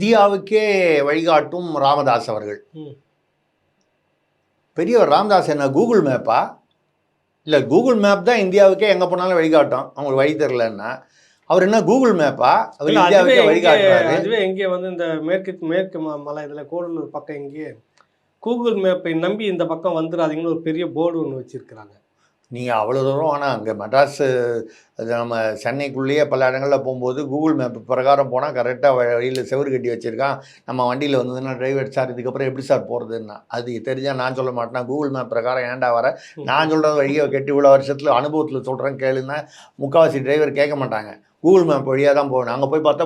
இந்தியாவுக்கே வழிகாட்டும் ராமதாஸ் அவர்கள். பெரியவர் ராமதாஸ் என்ன கூகுள் மேப்பா இல்லை கூகுள் மேப் தான் இந்தியாவுக்கே எங்கே போனாலும் வழிகாட்டும். அவங்களுக்கு வழி தெரிலன்னா அவர் என்ன கூகுள் மேப்பா அவர் இந்தியாவுக்கே வழிகாட்டுறாரு. அதுவே இங்கே வந்து இந்த மேற்கு மேற்கு மலை இதில் கூடலூர் பக்கம் இங்கே. கூகுள் மேப்பை நம்பி இந்த பக்கம் வந்துடாதீங்கன்னு ஒரு பெரிய போர்டு ஒன்று வச்சிருக்கிறாங்க. நீங்கள் அவ்வளோ தூரம் ஆனால் அங்கே மெட்ராஸு அது நம்ம சென்னைக்குள்ளேயே பல இடங்களில் போகும்போது கூகுள் மேப் பிரகாரம் போனால் கரெக்டாக வழியில் செவுரு கட்டி வச்சுருக்கான். நம்ம வண்டியில் வந்ததுன்னா டிரைவர் சார் இதுக்கப்புறம் எப்படி சார் போகிறதுன்னா அது தெரிஞ்சால் நான் சொல்ல மாட்டேன்? கூகுள் மேப் பிரகாரம் ஏன்டா வர? நான் சொல்கிறது வழியை கட்டி இவ்வளோ வருஷத்தில் அனுபவத்தில் சொல்கிறேன் கேளுன்னா முக்கால்வாசி டிரைவர் கேட்க மாட்டாங்க. கூகுள் மேப் வழியாக தான் போகணும் அங்கே போய் பார்த்தா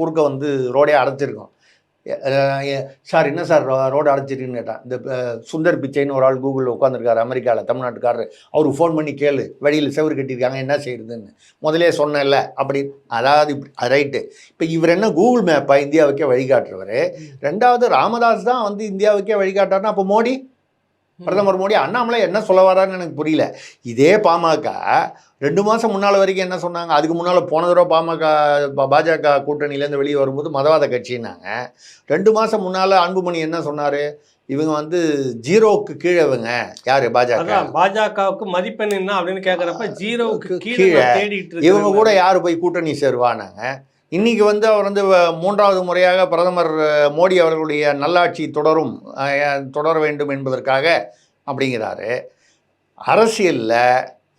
குறுக்க வந்து ரோடே அடைச்சிருக்கும் சார் என்ன சார் ரோடு அடைச்சிருக்குன்னு கேட்டான். இந்த சுந்தர் பிச்சைன்னு ஒரு ஆள் கூகுளில் உட்காந்துருக்காரு அமெரிக்காவில் தமிழ்நாட்டுக்காரரு. அவருக்கு ஃபோன் பண்ணி கேளு வெளியில் செவுரு கட்டியிருக்காங்க என்ன செய்யுதுன்னு முதலே சொன்னேன்ல அப்படி அதாவது இப்படி ரைட்டு. இப்போ இவர் என்ன கூகுள் மேப்பா இந்தியாவுக்கே வழிகாட்டுறவர். ரெண்டாவது ராமதாஸ் தான் வந்து இந்தியாவுக்கே வழிகாட்டாருன்னா அப்போ மோடி? பிரதமர் மோடி அண்ணாமலை என்ன சொல்ல வரான்னு எனக்கு புரியல. இதே பாமக ரெண்டு மாதம் முன்னால் வரைக்கும் என்ன சொன்னாங்க? அதுக்கு முன்னால் போன தடவை பாமக பாஜக கூட்டணியிலேருந்து வெளியே வரும்போது மதவாத கட்சின்னாங்க. ரெண்டு மாதம் முன்னால் அன்புமணி என்ன சொன்னார்? இவங்க வந்து ஜீரோவுக்கு கீழே இவங்க. யார்? பாஜக. பாஜகவுக்கு மதிப்பெண் என்ன அப்படின்னு கேட்குறப்ப ஜீரோவுக்கு கீழே இவங்க கூட. யார் போய் கூட்டணி சேருவானாங்க? இன்னைக்கு வந்து அவர் வந்து மூன்றாவது முறையாக பிரதமர் மோடி அவர்களுடைய நல்லாட்சி தொடரும் தொடர வேண்டும் என்பதற்காக அப்படிங்கிறாரு. அரசியலில்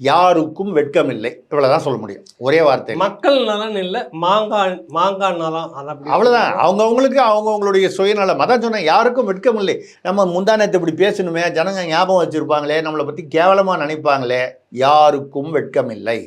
யாருக்கும் வெட்கமில்லை இவ்வளவுதான் சொல்ல முடியும். ஒரே வார்த்தை மக்கள் நலன் இல்ல மாங்காய் மாங்காய் நலம் அவ்வளோதான் அவங்கவுங்களுக்கு அவங்கவுங்களுடைய சுயநலம். அதான் சொன்னேன் யாருக்கும் வெட்கமில்லை நம்ம முந்தானத்தை இப்படி பேசணுமே ஜனங்க ஞாபகம் வச்சுருப்பாங்களே நம்மளை பற்றி கேவலமாக நினைப்பாங்களே யாருக்கும் வெட்கமில்லை